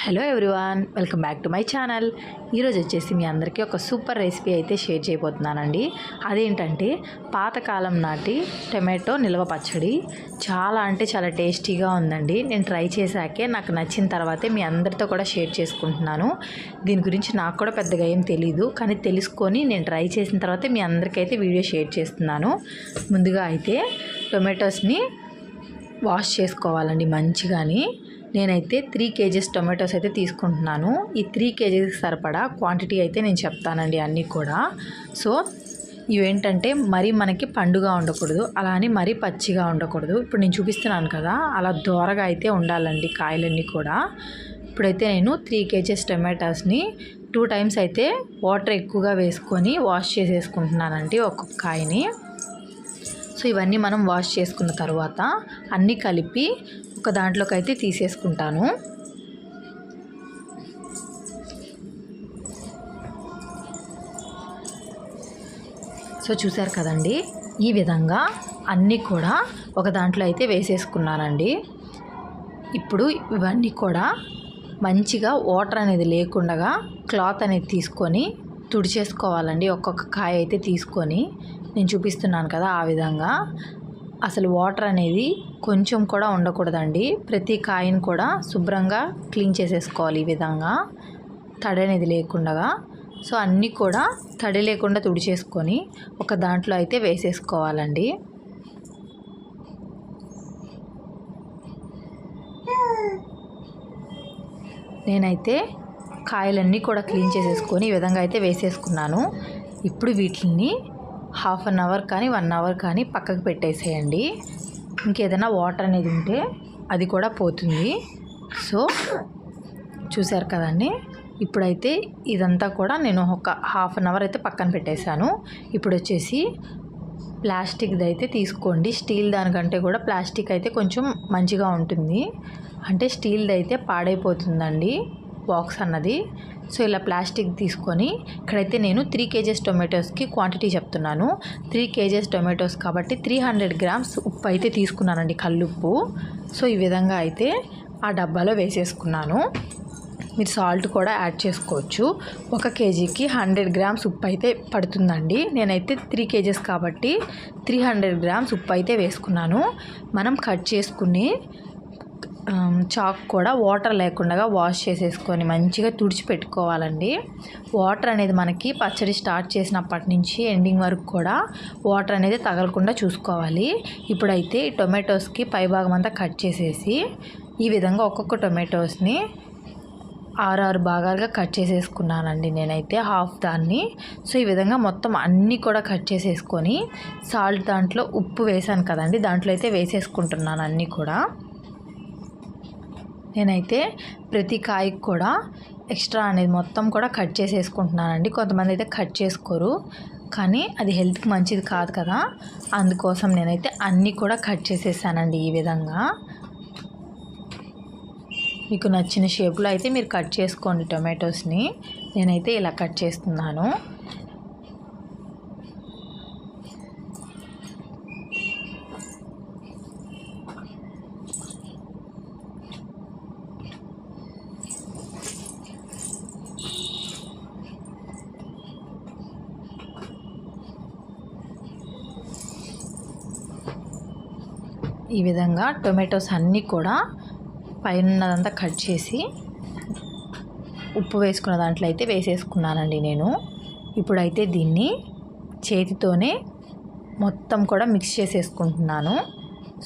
Hello everyone welcome back to my channel. ఈరోజు వచ్చేసి మీ అందరికీ ఒక సూపర్ రెసిపీ అయితే షేర్ చేయబోతున్నానండి. అదేంటంటే పాతకాలం నాటి టమాటో నిల్వ పచ్చడి. చాలా అంటే చాలా టేస్టీగా ఉందండి. నేను ట్రై చేశాకే నాకు నచ్చిన తర్వాతే మీ అందరితో కూడా షేర్ చేసుకుంటున్నాను. దీని గురించి నాకు కూడా పెద్దగా ఏం తెలీదు. కానీ తెలుసుకొని నేను ట్రై చేసిన తర్వాతే మీ అందరికైతే వీడియో షేర్ చేస్తున్నాను. ముందుగా అయితే టొమాటోస్ని వాష్ చేసుకోవాలండి మంచిగాని. నేనైతే త్రీ కేజీస్ టొమాటోస్ అయితే తీసుకుంటున్నాను. ఈ త్రీ కేజీస్ సరిపడా క్వాంటిటీ అయితే నేను చెప్తానండి అన్నీ కూడా. సో ఇవేంటంటే మరీ మనకి పండుగ ఉండకూడదు అలా అని మరీ పచ్చిగా ఉండకూడదు. ఇప్పుడు నేను చూపిస్తున్నాను కదా అలా దోరగా అయితే ఉండాలండి కాయలన్నీ కూడా. ఇప్పుడైతే నేను త్రీ కేజీస్ టమాటాస్ని టూ టైమ్స్ అయితే వాటర్ ఎక్కువగా వేసుకొని వాష్ చేసేసుకుంటున్నానండి ఒక్కొక్క కాయని. సో ఇవన్నీ మనం వాష్ చేసుకున్న తర్వాత అన్నీ కలిపి ఒక దాంట్లోకి అయితే తీసేసుకుంటాను. సో చూసారు కదండి ఈ విధంగా అన్నీ కూడా ఒక దాంట్లో అయితే వేసేసుకున్నానండి. ఇప్పుడు ఇవన్నీ కూడా మంచిగా వాటర్ అనేది లేకుండా క్లాత్ అనేది తీసుకొని తుడిచేసుకోవాలండి. ఒక్కొక్క కాయ అయితే తీసుకొని నేను చూపిస్తున్నాను కదా ఆ విధంగా. అసలు వాటర్ అనేది కొంచెం కూడా ఉండకూడదండి. ప్రతి కాయను కూడా శుభ్రంగా క్లీన్ చేసేసుకోవాలి ఈ విధంగా. తడి అనేది లేకుండా. సో అన్నీ కూడా తడి లేకుండా తుడిచేసుకొని ఒక దాంట్లో అయితే వేసేసుకోవాలండి. నేనైతే కాయలన్నీ కూడా క్లీన్ చేసేసుకొని ఈ విధంగా అయితే వేసేసుకున్నాను. ఇప్పుడు వీటిని హాఫ్ అన్ అవర్ కానీ వన్ అవర్ కానీ పక్కకు పెట్టేసేయండి. ఇంకేదైనా వాటర్ అనేది ఉంటే అది కూడా పోతుంది. సో చూశారు కదండి? ఇప్పుడైతే ఇదంతా కూడా నేను ఒక హాఫ్ అన్ అవర్ అయితే పక్కన పెట్టేశాను. ఇప్పుడు వచ్చేసి ప్లాస్టిక్ది అయితే తీసుకోండి. స్టీల్ దానికంటే కూడా ప్లాస్టిక్ అయితే కొంచెం మంచిగా ఉంటుంది. అంటే స్టీల్ది అయితే పాడైపోతుందండి బాక్స్ అన్నది. సో ఇలా ప్లాస్టిక్ తీసుకొని ఇక్కడైతే నేను త్రీ కేజెస్ టొమాటోస్కి క్వాంటిటీ చెప్తున్నాను. త్రీ కేజెస్ టొమాటోస్ కాబట్టి త్రీ హండ్రెడ్ గ్రామ్స్ ఉప్పు అయితే తీసుకున్నానండి కల్లుప్పు సో ఈ విధంగా అయితే ఆ డబ్బాలో వేసేసుకున్నాను. మీరు సాల్ట్ కూడా యాడ్ చేసుకోవచ్చు. ఒక కేజీకి హండ్రెడ్ గ్రామ్స్ ఉప్పు అయితే పడుతుందండి. నేనైతే త్రీ కేజెస్ కాబట్టి త్రీ హండ్రెడ్ గ్రామ్స్ ఉప్పు అయితే వేసుకున్నాను. మనం కట్ చేసుకుని చాక్ కూడా వాటర్ లేకుండా వాష్ చేసేసుకొని మంచిగా తుడిచిపెట్టుకోవాలండి వాటర్ అనేది మనకి పచ్చడి స్టార్ట్ చేసినప్పటి నుంచి ఎండింగ్ వరకు కూడా వాటర్ అనేది తగలకుండా చూసుకోవాలి. ఇప్పుడైతే ఈ టొమాటోస్కి పైభాగం అంతా కట్ చేసేసి ఈ విధంగా ఒక్కొక్క టొమాటోస్ని ఆరు ఆరు భాగాలుగా కట్ చేసేసుకున్నానండి నేనైతే హాఫ్ దాన్ని. సో ఈ విధంగా మొత్తం అన్నీ కూడా కట్ చేసేసుకొని సాల్ట్ దాంట్లో ఉప్పు వేసాను కదండి దాంట్లో అయితే వేసేసుకుంటున్నాను అన్నీ కూడా. నేనైతే ప్రతి కాయకు కూడా ఎక్స్ట్రా అనేది మొత్తం కూడా కట్ చేసేసుకుంటున్నానండి. కొంతమంది అయితే కట్ చేసుకోరు. కానీ అది హెల్త్కి మంచిది కాదు కదా. అందుకోసం నేనైతే అన్నీ కూడా కట్ చేసేసానండి ఈ విధంగా. మీకు నచ్చిన షేప్లో అయితే మీరు కట్ చేసుకోండి టొమాటోస్ని. నేనైతే ఇలా కట్ చేస్తున్నాను. ఈ విధంగా టొమాటోస్ అన్నీ కూడా పైనదంతా కట్ చేసి ఉప్పు వేసుకున్న దాంట్లో అయితే వేసేసుకున్నానండి నేను. ఇప్పుడైతే దీన్ని చేతితోనే మొత్తం కూడా మిక్స్ చేసేసుకుంటున్నాను.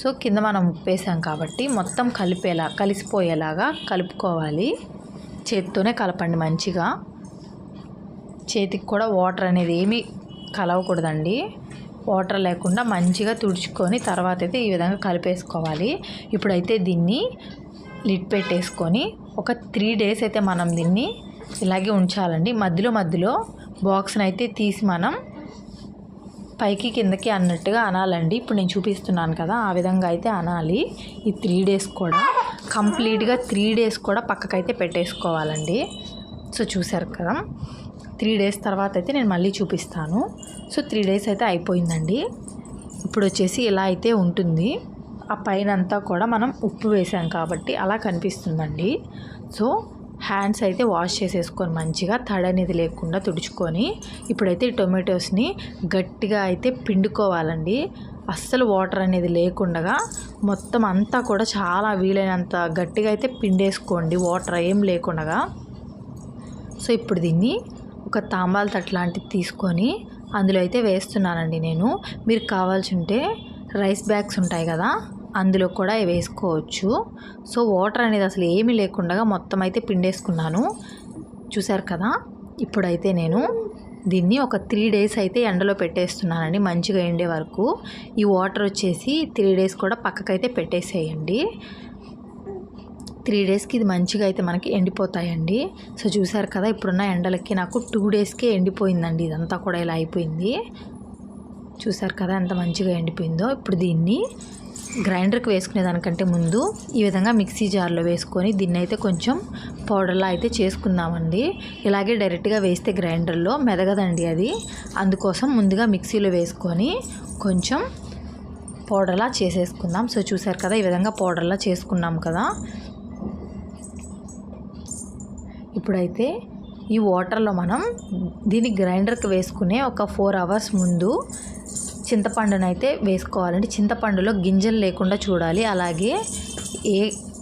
సో కింద మనం ఉప్పు వేసాం కాబట్టి మొత్తం కలిపేలా కలిసిపోయేలాగా కలుపుకోవాలి. చేతితోనే కలపండి మంచిగా. చేతికి కూడా వాటర్ అనేది ఏమీ కలవకూడదండి. వాటర్ లేకుండా మంచిగా తుడుచుకొని తర్వాత అయితే ఈ విధంగా కలిపేసుకోవాలి. ఇప్పుడైతే దీన్ని లిడ్ పెట్టేసుకొని ఒక త్రీ డేస్ అయితే మనం దీన్ని ఇలాగే ఉంచాలండి. మధ్యలో మధ్యలో బాక్స్ని అయితే తీసి మనం పైకి కిందకి అన్నట్టుగా అనాలండి. ఇప్పుడు నేను చూపిస్తున్నాను కదా ఆ విధంగా అయితే అనాలి. ఈ త్రీ డేస్ కూడా కంప్లీట్గా త్రీ డేస్ కూడా పక్కకైతే పెట్టేసుకోవాలండి. సో చూసారు కదా త్రీ డేస్ తర్వాత అయితే నేను మళ్ళీ చూపిస్తాను. సో త్రీ డేస్ అయితే అయిపోయిందండి. ఇప్పుడు వచ్చేసి ఇలా అయితే ఉంటుంది. ఆ పైన అంతా కూడా మనం ఉప్పు వేసాం కాబట్టి అలా కనిపిస్తుందండి. సో హ్యాండ్స్ అయితే వాష్ చేసేసుకొని మంచిగా తడ అనేది లేకుండా తుడుచుకొని ఇప్పుడైతే ఈ టొమాటోస్ని గట్టిగా అయితే పిండుకోవాలండి. అస్సలు వాటర్ అనేది లేకుండా మొత్తం అంతా కూడా చాలా వీలైనంత గట్టిగా అయితే పిండేసుకోండి. వాటర్ ఏం లేకుండా సో ఇప్పుడు దీన్ని ఒక తాంబాల తట్ లాంటిది తీసుకొని అందులో అయితే వేస్తున్నానండి నేను. మీరు కావాల్సి ఉంటే రైస్ బ్యాగ్స్ ఉంటాయి కదా అందులో కూడా వేసుకోవచ్చు. సో వాటర్ అనేది అసలు ఏమీ లేకుండా మొత్తం అయితే పిండేసుకున్నాను. చూసారు కదా ఇప్పుడైతే నేను దీన్ని ఒక త్రీ డేస్ అయితే ఎండలో పెట్టేస్తున్నానండి మంచిగా ఎండే వరకు. ఈ వాటర్ వచ్చేసి త్రీ డేస్ కూడా పక్కకైతే పెట్టేసేయండి. త్రీ డేస్కి ఇది మంచిగా అయితే మనకి ఎండిపోతాయండి. సో చూసారు కదా ఇప్పుడున్న ఎండలకి నాకు టూ డేస్కే ఎండిపోయిందండి. ఇదంతా కూడా ఇలా అయిపోయింది. చూసారు కదా ఎంత మంచిగా ఎండిపోయిందో. ఇప్పుడు దీన్ని గ్రైండర్కి వేసుకునే దానికంటే ముందు ఈ విధంగా మిక్సీ జార్లో వేసుకొని దీన్ని అయితే కొంచెం పౌడర్లా అయితే చేసుకుందామండి. ఇలాగే డైరెక్ట్గా వేస్తే గ్రైండర్లో మెదగదండి అది. అందుకోసం ముందుగా మిక్సీలో వేసుకొని కొంచెం పౌడర్లా చేసేసుకుందాం. సో చూసారు కదా ఈ విధంగా పౌడర్లా చేసుకున్నాం కదా. ఇప్పుడైతే ఈ వాటర్లో మనం దీన్ని గ్రైండర్కి వేసుకునే ఒక ఫోర్ అవర్స్ ముందు చింతపండును అయితే వేసుకోవాలండి. చింతపండులో గింజలు లేకుండా చూడాలి. అలాగే ఏ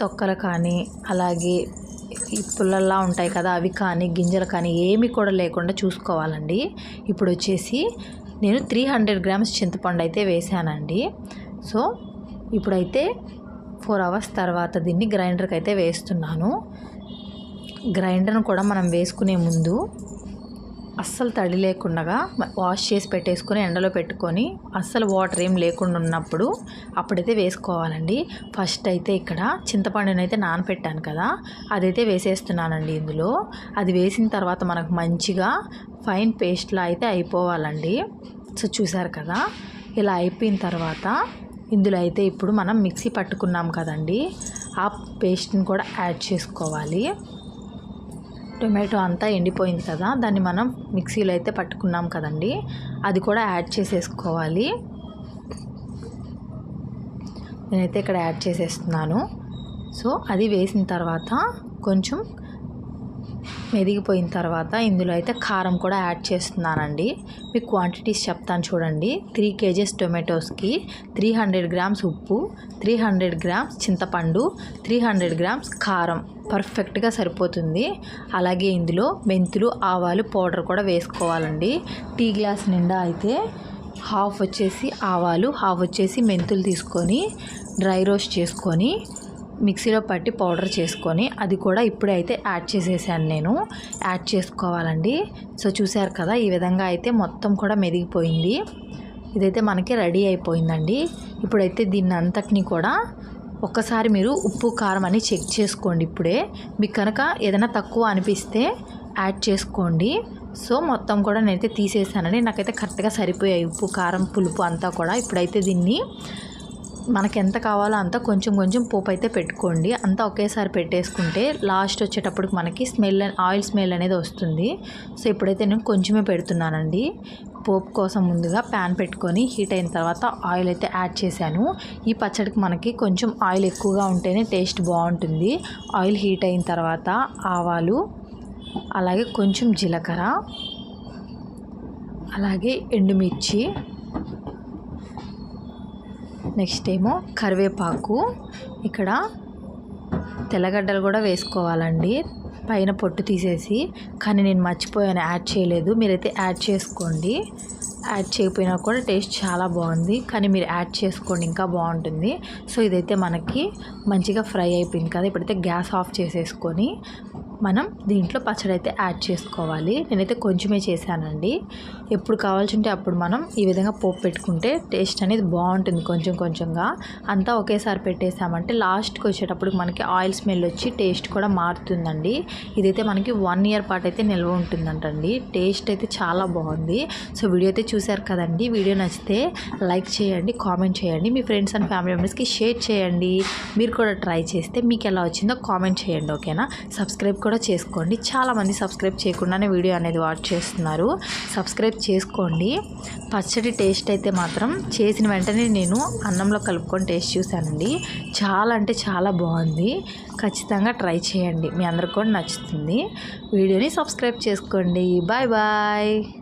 తొక్కలు కానీ అలాగే ఈ పుల్లల్లా ఉంటాయి కదా అవి కానీ గింజలు కానీ ఏమి కూడా లేకుండా చూసుకోవాలండి. ఇప్పుడు వచ్చేసి నేను త్రీ హండ్రెడ్ గ్రామ్స్ చింతపండు అయితే వేసానండి. సో ఇప్పుడైతే ఫోర్ అవర్స్ తర్వాత దీన్ని గ్రైండర్కి అయితే వేస్తున్నాను. గ్రైండర్ను కూడా మనం వేసుకునే ముందు అస్సలు తడి లేకుండా వాష్ చేసి పెట్టేసుకొని ఎండలో పెట్టుకొని అస్సలు వాటర్ ఏం లేకుండా ఉన్నప్పుడు అప్పుడైతే వేసుకోవాలండి. ఫస్ట్ అయితే ఇక్కడ చింతపండుని అయితే నానపెట్టాను కదా అదైతే వేసేస్తున్నానండి ఇందులో. అది వేసిన తర్వాత మనకు మంచిగా ఫైన్ పేస్ట్లా అయితే అయిపోవాలండి. సో చూసారు కదా ఇలా అయిపోయిన తర్వాత ఇందులో అయితే ఇప్పుడు మనం మిక్సీ పట్టుకున్నాం కదండి ఆ పేస్ట్ని కూడా యాడ్ చేసుకోవాలి. టొమాటో అంతా ఎండిపోయింది కదా దాన్ని మనం మిక్సీలో అయితే పట్టుకున్నాం కదండి. అది కూడా యాడ్ చేసేసుకోవాలి. నేనైతే ఇక్కడ యాడ్ చేసేస్తున్నాను. సో అది వేసిన తర్వాత కొంచెం మెదిగిపోయిన తర్వాత ఇందులో అయితే కారం కూడా యాడ్ చేస్తున్నానండి. మీకు క్వాంటిటీస్ చెప్తాను చూడండి. త్రీ కేజెస్ టొమాటోస్కి త్రీ హండ్రెడ్ గ్రామ్స్ ఉప్పు త్రీ హండ్రెడ్ గ్రామ్స్ చింతపండు త్రీ హండ్రెడ్ గ్రామ్స్ కారం. పర్ఫెక్ట్గా సరిపోతుంది. అలాగే ఇందులో మెంతులు ఆవాలు పౌడర్ కూడా వేసుకోవాలండి. టీ గ్లాస్ నిండా అయితే హాఫ్ వచ్చేసి ఆవాలు హాఫ్ వచ్చేసి మెంతులు తీసుకొని డ్రై రోస్ట్ చేసుకొని మిక్సీలో పట్టి పౌడర్ చేసుకొని అది కూడా ఇప్పుడే అయితే యాడ్ చేసేసాను నేను. యాడ్ చేసుకోవాలండి. సో చూసారు కదా ఈ విధంగా అయితే మొత్తం కూడా మెదిగిపోయింది. ఇదైతే మనకి రెడీ అయిపోయిందండి. ఇప్పుడైతే దీన్ని అంతటిని కూడా ఒక్కసారి మీరు ఉప్పు కారం అని చెక్ చేసుకోండి ఇప్పుడే. మీకు కనుక ఏదైనా తక్కువ అనిపిస్తే యాడ్ చేసుకోండి. సో మొత్తం కూడా నేనైతే తీసేసానండి. నాకైతే కరెక్ట్గా సరిపోయాయి ఉప్పు కారం పులుపు అంతా కూడా ఇప్పుడైతే దీన్ని. మనకి ఎంత కావాలో అంత కొంచెం కొంచెం పోపు అయితే పెట్టుకోండి. అంతా ఒకేసారి పెట్టేసుకుంటే లాస్ట్ వచ్చేటప్పటికి మనకి స్మెల్ ఆయిల్ స్మెల్ అనేది వస్తుంది. సో ఇప్పుడైతే నేను కొంచెమే పెడుతున్నానండి. పోపు కోసం ముందుగా ప్యాన్ పెట్టుకొని హీట్ అయిన తర్వాత ఆయిల్ అయితే యాడ్ చేశాను. ఈ పచ్చడికి మనకి కొంచెం ఆయిల్ ఎక్కువగా ఉంటేనే టేస్ట్ బాగుంటుంది. ఆయిల్ హీట్ అయిన తర్వాత ఆవాలు అలాగే కొంచెం జీలకర్ర అలాగే ఎండుమిర్చి నెక్స్ట్ ఏమో కరివేపాకు. ఇక్కడ తెల్లగడ్డలు కూడా వేసుకోవాలండి. పైన పొట్టు తీసేసి కానీ నేను మర్చిపోయాను యాడ్ చేయలేదు. మీరైతే యాడ్ చేసుకోండి. యాడ్ చేయకపోయినా కూడా టేస్ట్ చాలా బాగుంది కానీ మీరు యాడ్ చేసుకోండి ఇంకా బాగుంటుంది. సో ఇదైతే మనకి మంచిగా ఫ్రై అయిపోయింది కదా ఇప్పుడైతే గ్యాస్ ఆఫ్ చేసేసుకొని మనం దీంట్లో పచ్చడి అయితే యాడ్ చేసుకోవాలి. నేనైతే కొంచెమే చేశానండి. ఎప్పుడు కావాల్సి ఉంటే అప్పుడు మనం ఈ విధంగా పోపు పెట్టుకుంటే టేస్ట్ అనేది బాగుంటుంది కొంచెం కొంచెంగా. అంతా ఒకేసారి పెట్టేసామంటే లాస్ట్కి వచ్చేటప్పుడు మనకి ఆయిల్ స్మెల్ వచ్చి టేస్ట్ కూడా మారుతుందండి. ఇదైతే మనకి వన్ ఇయర్ పాటు అయితే నిల్వ ఉంటుందంటండి. టేస్ట్ అయితే చాలా బాగుంది. సో వీడియో అయితే చూశారు కదండి. వీడియో నచ్చితే లైక్ చేయండి కామెంట్ చేయండి. మీ ఫ్రెండ్స్ అండ్ ఫ్యామిలీ మెంబర్స్కి షేర్ చేయండి. మీరు కూడా ట్రై చేస్తే మీకు ఎలా వచ్చిందో కామెంట్ చేయండి ఓకేనా? సబ్స్క్రైబ్ కూడా కూడా చేసుకోండి. చాలామంది సబ్స్క్రైబ్ చేయకుండానే వీడియో అనేది వాచ్ చేస్తున్నారు. సబ్స్క్రైబ్ చేసుకోండి. పచ్చడి టేస్ట్ అయితే మాత్రం చేసిన వెంటనే నేను అన్నంలో కలుపుకొని టేస్ట్ చూశానండి. చాలా అంటే చాలా బాగుంది. ఖచ్చితంగా ట్రై చేయండి. మీ అందరికి కూడా నచ్చుతుంది. వీడియోని సబ్స్క్రైబ్ చేసుకోండి. Bye bye.